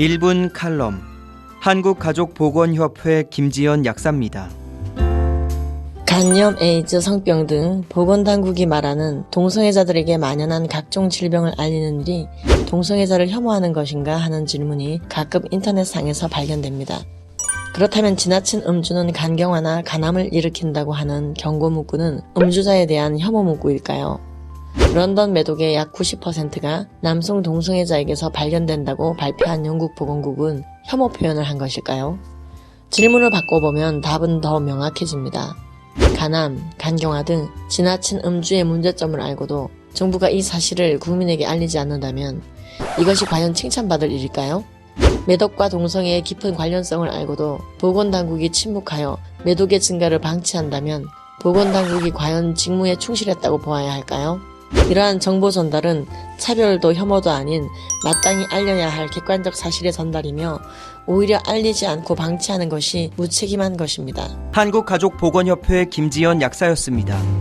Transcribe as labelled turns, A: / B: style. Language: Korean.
A: 1분 칼럼 한국가족보건협회 김지연 약사입니다.
B: 간염, 에이즈, 성병 등 보건당국이 말하는 동성애자들에게 만연한 각종 질병을 알리는 일이 동성애자를 혐오하는 것인가 하는 질문이 가끔 인터넷상에서 발견됩니다. 그렇다면 지나친 음주는 간경화나 간암을 일으킨다고 하는 경고 문구는 음주자에 대한 혐오 문구일까요? 런던 매독의 약 90%가 남성 동성애자에게서 발견된다고 발표한 영국 보건국은 혐오 표현을 한 것일까요? 질문을 바꿔보면 답은 더 명확해집니다. 간암, 간경화 등 지나친 음주의 문제점을 알고도 정부가 이 사실을 국민에게 알리지 않는다면 이것이 과연 칭찬받을 일일까요? 매독과 동성애의 깊은 관련성을 알고도 보건당국이 침묵하여 매독의 증가를 방치한다면 보건당국이 과연 직무에 충실했다고 보아야 할까요? 이러한 정보 전달은 차별도 혐오도 아닌 마땅히 알려야 할 객관적 사실의 전달이며 오히려 알리지 않고 방치하는 것이 무책임한 것입니다.
A: 한국가족보건협회 김지연 약사였습니다.